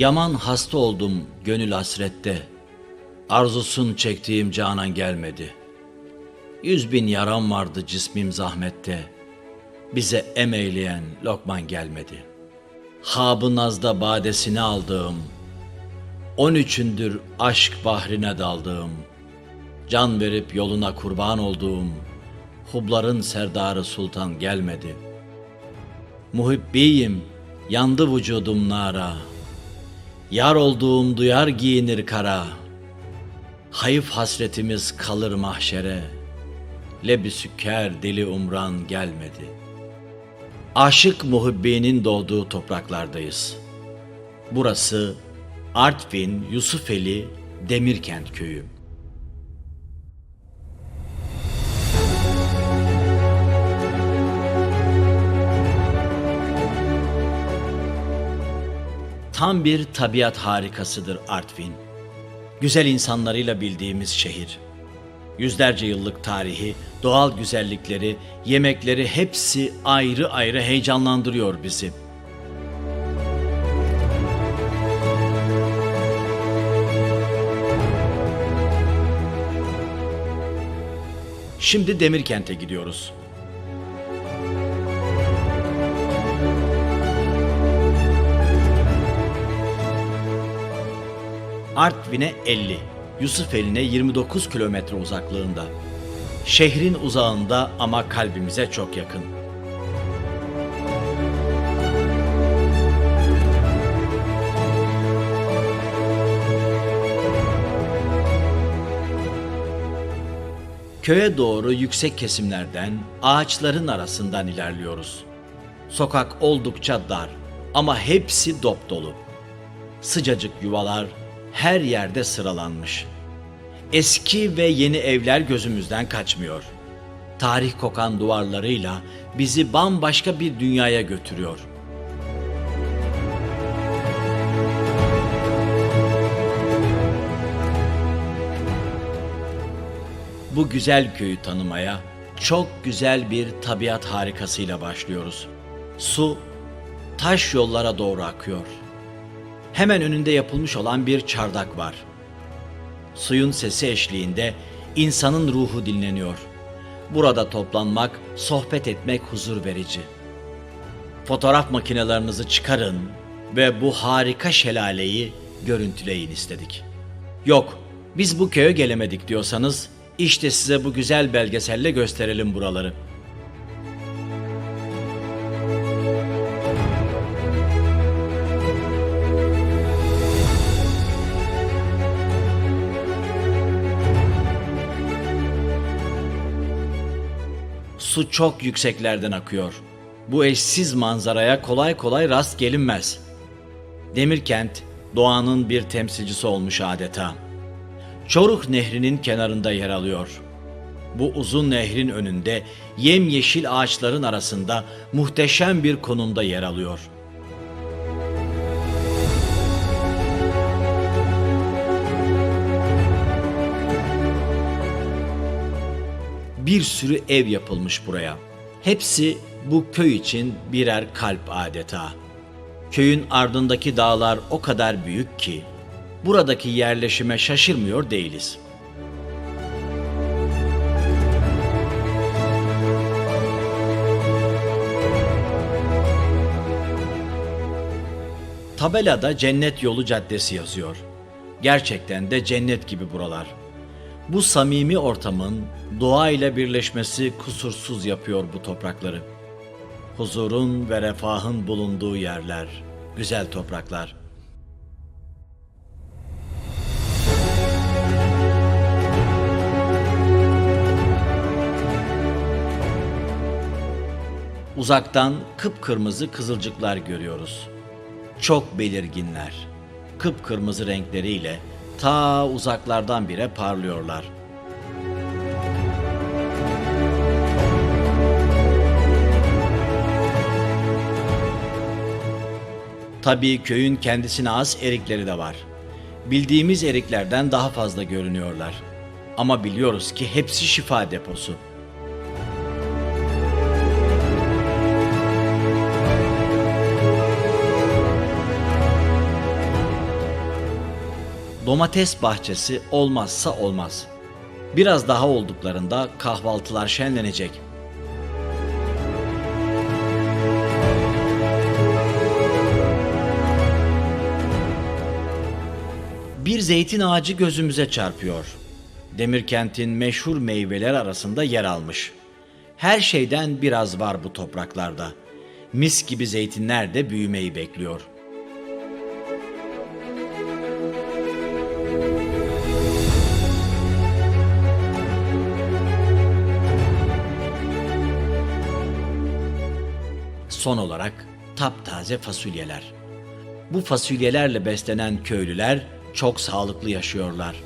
Yaman hasta oldum gönül hasrette. Arzusun çektiğim canan gelmedi. Yüz bin yaram vardı cismim zahmette. Bize emeyleyen lokman gelmedi. Habı nazda badesini aldığım, on üçündür aşk bahrine daldığım, can verip yoluna kurban olduğum, hubların serdarı sultan gelmedi. Muhibbiyim, yandı vücudum nara, yar olduğum duyar giyinir kara, hayıf hasretimiz kalır mahşere, lebi sükker dili umran gelmedi.'' Aşık muhibbinin doğduğu topraklardayız. Burası Artvin Yusufeli Demirkent köyü. Tam bir tabiat harikasıdır Artvin. Güzel insanlarıyla bildiğimiz şehir. Yüzlerce yıllık tarihi, doğal güzellikleri, yemekleri hepsi ayrı ayrı heyecanlandırıyor bizi. Şimdi Demirkent'e gidiyoruz. Artvin'e 50, Yusufeli'ne 29 kilometre uzaklığında. Şehrin uzağında ama kalbimize çok yakın. Köye doğru yüksek kesimlerden, ağaçların arasından ilerliyoruz. Sokak oldukça dar ama hepsi dop dolu. Sıcacık yuvalar her yerde sıralanmış. Eski ve yeni evler gözümüzden kaçmıyor. Tarih kokan duvarlarıyla bizi bambaşka bir dünyaya götürüyor. Bu güzel köyü tanımaya çok güzel bir tabiat harikasıyla başlıyoruz. Su taş yollara doğru akıyor. Hemen önünde yapılmış olan bir çardak var. Suyun sesi eşliğinde insanın ruhu dinleniyor. Burada toplanmak, sohbet etmek huzur verici. Fotoğraf makinelerinizi çıkarın ve bu harika şelaleyi görüntüleyin istedik. Yok, biz bu köye gelemedik diyorsanız işte size bu güzel belgeselle gösterelim buraları. Su çok yükseklerden akıyor. Bu eşsiz manzaraya kolay kolay rast gelinmez. Demirkent doğanın bir temsilcisi olmuş adeta. Çoruh Nehri'nin kenarında yer alıyor. Bu uzun nehrin önünde yemyeşil ağaçların arasında muhteşem bir konumda yer alıyor. Bir sürü ev yapılmış buraya. Hepsi bu köy için birer kalp adeta. Köyün ardındaki dağlar o kadar büyük ki buradaki yerleşime şaşırmıyor değiliz. Tabelada Cennet Yolu Caddesi yazıyor. Gerçekten de cennet gibi buralar. Bu samimi ortamın doğayla birleşmesi kusursuz yapıyor bu toprakları. Huzurun ve refahın bulunduğu yerler, güzel topraklar. Uzaktan kıpkırmızı kızılcıklar görüyoruz. Çok belirginler. Kıpkırmızı renkleriyle ta uzaklardan bile parlıyorlar. Tabii köyün kendisine az erikleri de var. Bildiğimiz eriklerden daha fazla görünüyorlar. Ama biliyoruz ki hepsi şifa deposu. Domates bahçesi olmazsa olmaz. Biraz daha olduklarında kahvaltılar şenlenecek. Bir zeytin ağacı gözümüze çarpıyor. Demirkent'in meşhur meyveler arasında yer almış. Her şeyden biraz var bu topraklarda. Mis gibi zeytinler de büyümeyi bekliyor. Son olarak taptaze fasulyeler. Bu fasulyelerle beslenen köylüler çok sağlıklı yaşıyorlar.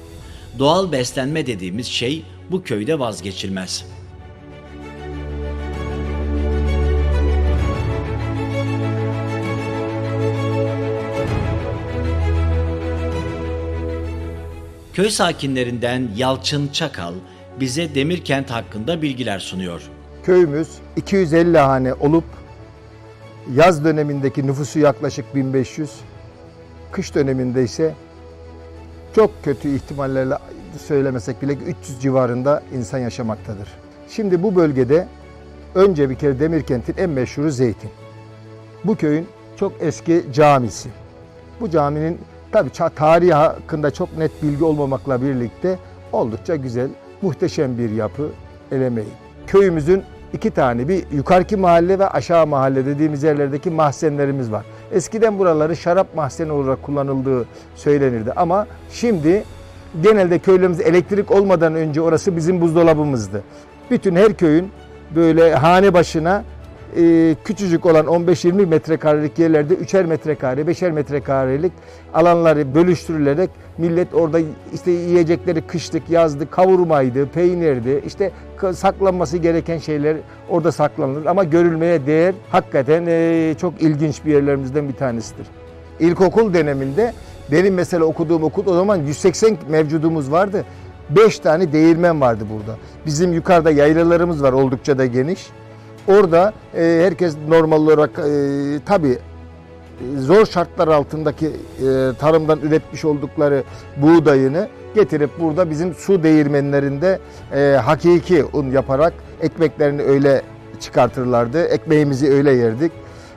Doğal beslenme dediğimiz şey bu köyde vazgeçilmez. Köy sakinlerinden Yalçın Çakal bize Demirkent hakkında bilgiler sunuyor. Köyümüz 250 hane olup yaz dönemindeki nüfusu yaklaşık 1500, kış döneminde ise çok kötü ihtimallerle söylemesek bile 300 civarında insan yaşamaktadır. Şimdi bu bölgede önce bir kere Demirkent'in en meşhuru zeytin. Bu köyün çok eski camisi. Bu caminin tabi tarihi hakkında çok net bilgi olmamakla birlikte oldukça güzel, muhteşem bir yapı elemeyi. Köyümüzün iki tane bir yukarıki mahalle ve aşağı mahalle dediğimiz yerlerdeki mahzenlerimiz var. Eskiden buraları şarap mahzeni olarak kullanıldığı söylenirdi ama şimdi genelde köylerimiz elektrik olmadan önce orası bizim buzdolabımızdı. Bütün her köyün böyle hane başına e, küçücük olan 15-20 metrekarelik yerlerde 3'er metrekare, 5'er metrekarelik alanları bölüştürülerek millet orada işte yiyecekleri kışlık, yazlık, kavurmaydı, peynirdi, işte saklanması gereken şeyler orada saklanılır. Ama görülmeye değer hakikaten e, çok ilginç bir yerlerimizden bir tanesidir. İlkokul döneminde benim mesela okuduğum okul o zaman 180 mevcudumuz vardı. 5 tane değirmen vardı burada. Bizim yukarıda yaylalarımız var oldukça da geniş. Orada e, herkes normal olarak e, tabii e, zor şartlar altındaki e, tarımdan üretmiş oldukları buğdayını getirip burada bizim su değirmenlerinde e, hakiki un yaparak ekmeklerini öyle çıkartırlardı. Ekmeğimizi öyle yerdik.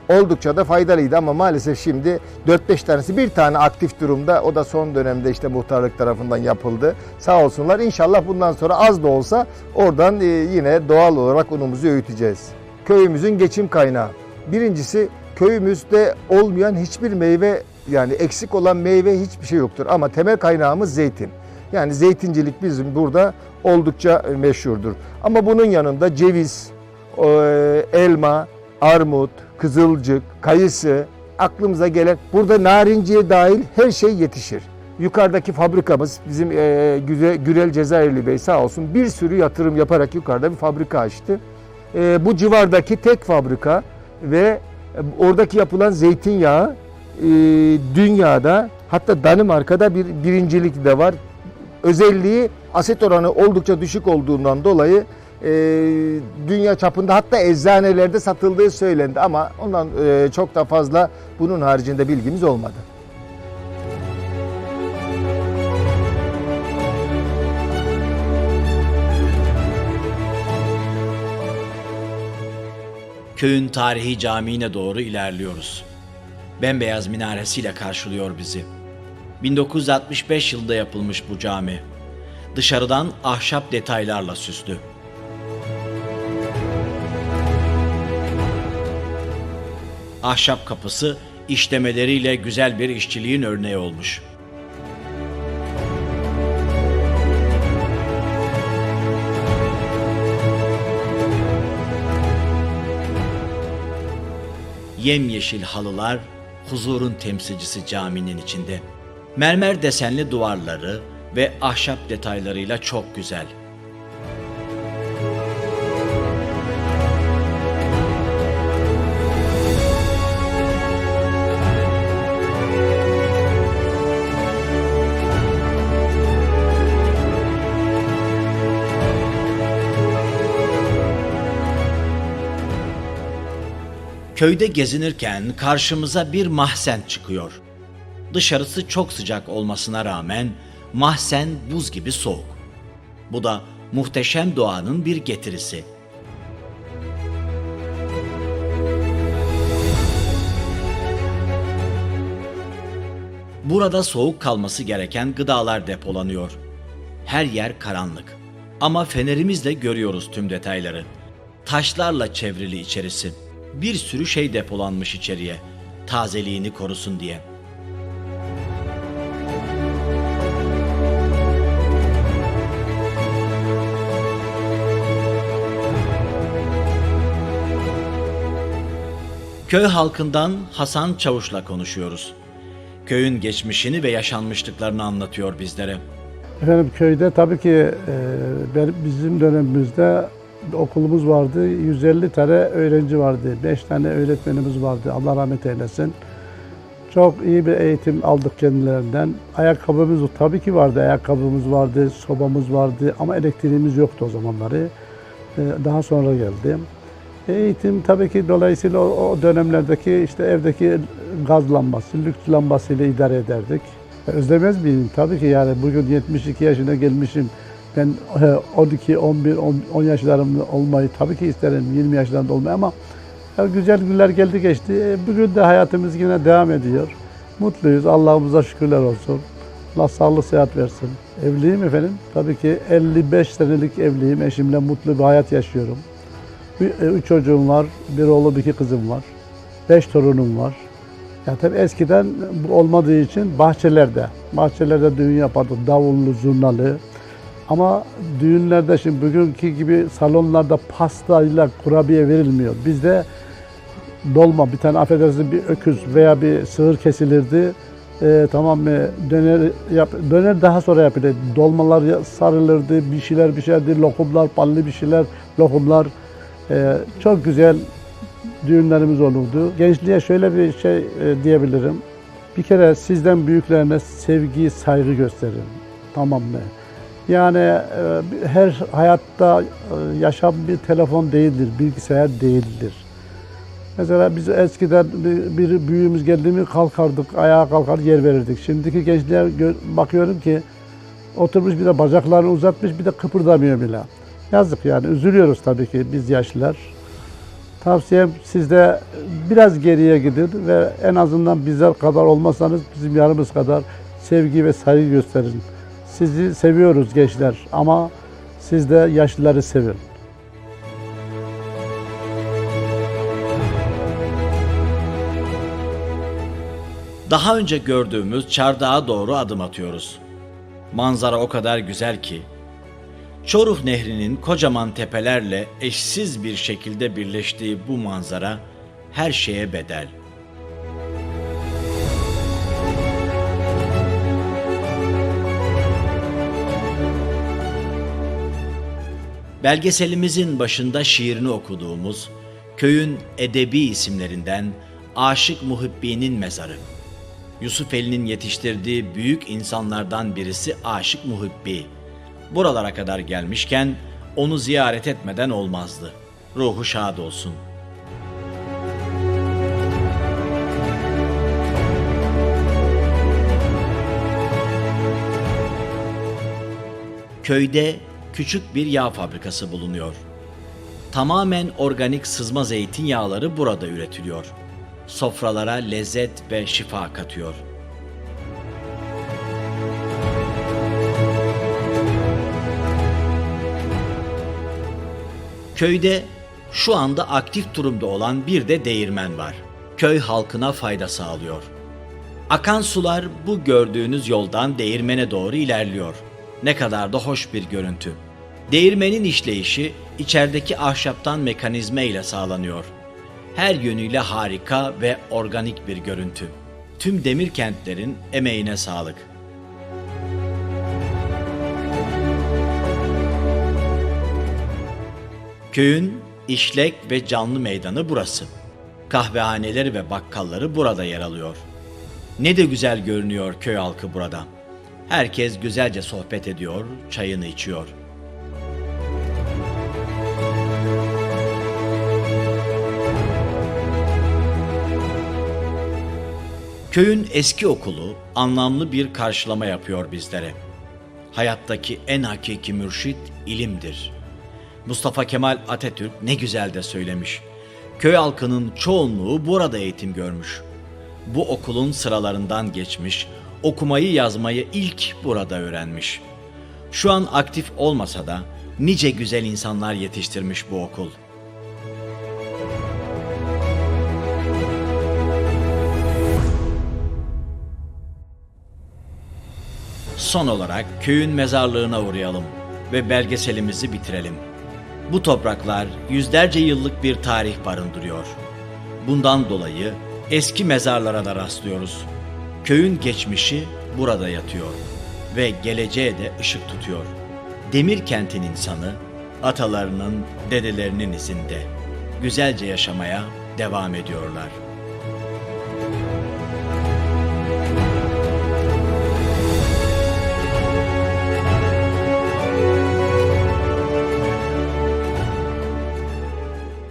Oldukça da faydalıydı ama maalesef şimdi 4-5 tanesi bir tane aktif durumda. O da son dönemde işte muhtarlık tarafından yapıldı. Sağ olsunlar. İnşallah bundan sonra az da olsa oradan e, yine doğal olarak unumuzu öğüteceğiz. Köyümüzün geçim kaynağı. Birincisi köyümüzde olmayan hiçbir meyve yani eksik olan meyve hiçbir şey yoktur. Ama temel kaynağımız zeytin. Yani zeytincilik bizim burada oldukça meşhurdur. Ama bunun yanında ceviz, e, elma, armut, kızılcık, kayısı aklımıza gelen burada narinciye dahil her şey yetişir. Yukarıdaki fabrikamız bizim e, Gürel Cezayirli Bey sağ olsun bir sürü yatırım yaparak yukarıda bir fabrika açtı. E, bu civardaki tek fabrika ve oradaki yapılan zeytinyağı e, dünyada hatta Danimarka'da bir birincilik de var. Özelliği aset oranı oldukça düşük olduğundan dolayı e, dünya çapında hatta eczanelerde satıldığı söylendi ama ondan e, çok da fazla bunun haricinde bilgimiz olmadı. Köyün tarihi camiine doğru ilerliyoruz. Bembeyaz minaresiyle karşılıyor bizi. 1965 yılında yapılmış bu cami. Dışarıdan ahşap detaylarla süslü. Ahşap kapısı işlemeleriyle güzel bir işçiliğin örneği olmuş. Yemyeşil halılar huzurun temsilcisi caminin içinde. Mermer desenli duvarları ve ahşap detaylarıyla çok güzel. Köyde gezinirken karşımıza bir mahzen çıkıyor. Dışarısı çok sıcak olmasına rağmen mahzen buz gibi soğuk. Bu da muhteşem doğanın bir getirisi. Burada soğuk kalması gereken gıdalar depolanıyor. Her yer karanlık. Ama fenerimizle görüyoruz tüm detayları. Taşlarla çevrili içerisi. Bir sürü şey depolanmış içeriye. Tazeliğini korusun diye. Köy halkından Hasan Çavuş'la konuşuyoruz. Köyün geçmişini ve yaşanmışlıklarını anlatıyor bizlere. Efendim köyde tabii ki e, bizim dönemimizde okulumuz vardı. 150 tane öğrenci vardı. 5 tane öğretmenimiz vardı. Allah rahmet eylesin. Çok iyi bir eğitim aldık kendilerinden. Ayakkabımız tabii ki vardı. Ayakkabımız vardı, sobamız vardı ama elektriğimiz yoktu o zamanları. E, Daha sonra geldi. Eğitim tabii ki dolayısıyla o, dönemlerdeki işte evdeki gaz lambası, lüks lambasıyla idare ederdik. Özlemez miyim? Tabii ki yani bugün 72 yaşına gelmişim. Ben e, 12, 11, 10, 10 yaşlarımda olmayı tabii ki isterim 20 yaşlarında olmayı ama ya güzel günler geldi geçti. E, Bugün de hayatımız yine devam ediyor. Mutluyuz. Allah'ımıza şükürler olsun. Allah sağlık sıhhat versin. Evliyim efendim. Tabii ki 55 senelik evliyim. Eşimle mutlu bir hayat yaşıyorum. E, Üç çocuğum var. Bir oğlum, iki kızım var. Beş torunum var. Ya tabii eskiden bu olmadığı için bahçelerde, bahçelerde düğün yapardık. Davullu, zurnalı. Ama düğünlerde şimdi bugünkü gibi salonlarda pastayla kurabiye verilmiyor. Bizde dolma, bir tane affedersiniz bir öküz veya bir sığır kesilirdi. Ee, tamam mı? Döner, yap, döner daha sonra yapılırdı. Dolmalar sarılırdı, bir şeyler bir şeylerdi, lokumlar, ballı bir şeyler, lokumlar. Ee, çok güzel düğünlerimiz olurdu. Gençliğe şöyle bir şey e, diyebilirim. Bir kere sizden büyüklerine sevgi, saygı gösterin. Tamam mı? Yani e, her hayatta e, yaşam bir telefon değildir, bilgisayar değildir. Mesela biz eskiden bir, bir büyüğümüz geldi kalkardık, ayağa kalkar yer verirdik. Şimdiki gençler bakıyorum ki oturmuş bir de bacaklarını uzatmış bir de kıpırdamıyor bile. Yazık yani üzülüyoruz tabii ki biz yaşlılar. Tavsiyem siz de biraz geriye gidin ve en azından bizler kadar olmasanız bizim yarımız kadar sevgi ve saygı gösterin. Sizi seviyoruz gençler ama siz de yaşlıları sevin. Daha önce gördüğümüz çardağa doğru adım atıyoruz. Manzara o kadar güzel ki Çoruh Nehri'nin kocaman tepelerle eşsiz bir şekilde birleştiği bu manzara her şeye bedel. Belgeselimizin başında şiirini okuduğumuz köyün edebi isimlerinden Aşık Muhibbi'nin mezarı. Yusufeli'nin yetiştirdiği büyük insanlardan birisi Aşık Muhibbi. Buralara kadar gelmişken onu ziyaret etmeden olmazdı. Ruhu şad olsun. Köyde küçük bir yağ fabrikası bulunuyor. Tamamen organik sızma zeytinyağları burada üretiliyor. Sofralara lezzet ve şifa katıyor. Köyde şu anda aktif durumda olan bir de değirmen var. Köy halkına fayda sağlıyor. Akan sular bu gördüğünüz yoldan değirmene doğru ilerliyor. Ne kadar da hoş bir görüntü. Değirmenin işleyişi içerideki ahşaptan mekanizma ile sağlanıyor. Her yönüyle harika ve organik bir görüntü. Tüm demir kentlerin emeğine sağlık. Köyün işlek ve canlı meydanı burası. Kahvehaneleri ve bakkalları burada yer alıyor. Ne de güzel görünüyor köy halkı burada. Herkes güzelce sohbet ediyor, çayını içiyor. Köyün eski okulu anlamlı bir karşılama yapıyor bizlere. Hayattaki en hakiki mürşit ilimdir. Mustafa Kemal Atatürk ne güzel de söylemiş. Köy halkının çoğunluğu burada eğitim görmüş. Bu okulun sıralarından geçmiş, okumayı yazmayı ilk burada öğrenmiş. Şu an aktif olmasa da nice güzel insanlar yetiştirmiş bu okul. Son olarak köyün mezarlığına uğrayalım ve belgeselimizi bitirelim. Bu topraklar yüzlerce yıllık bir tarih barındırıyor. Bundan dolayı eski mezarlara da rastlıyoruz. Köyün geçmişi burada yatıyor ve geleceğe de ışık tutuyor. Demir kentin insanı atalarının, dedelerinin izinde güzelce yaşamaya devam ediyorlar.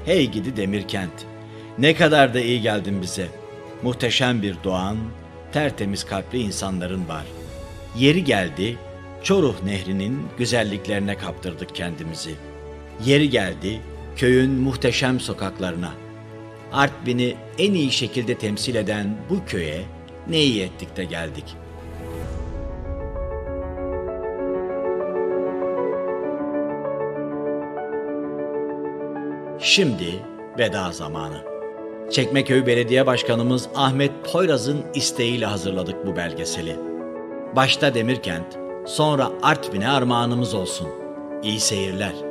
Hey gidi Demirkent. Ne kadar da iyi geldin bize. Muhteşem bir doğan, tertemiz kalpli insanların var. Yeri geldi, Çoruh Nehri'nin güzelliklerine kaptırdık kendimizi. Yeri geldi, köyün muhteşem sokaklarına. Artvin'i en iyi şekilde temsil eden bu köye ne iyi ettik de geldik. Şimdi veda zamanı. Çekmeköy Belediye Başkanımız Ahmet Poyraz'ın isteğiyle hazırladık bu belgeseli. Başta Demirkent, sonra Artvin'e armağanımız olsun. İyi seyirler.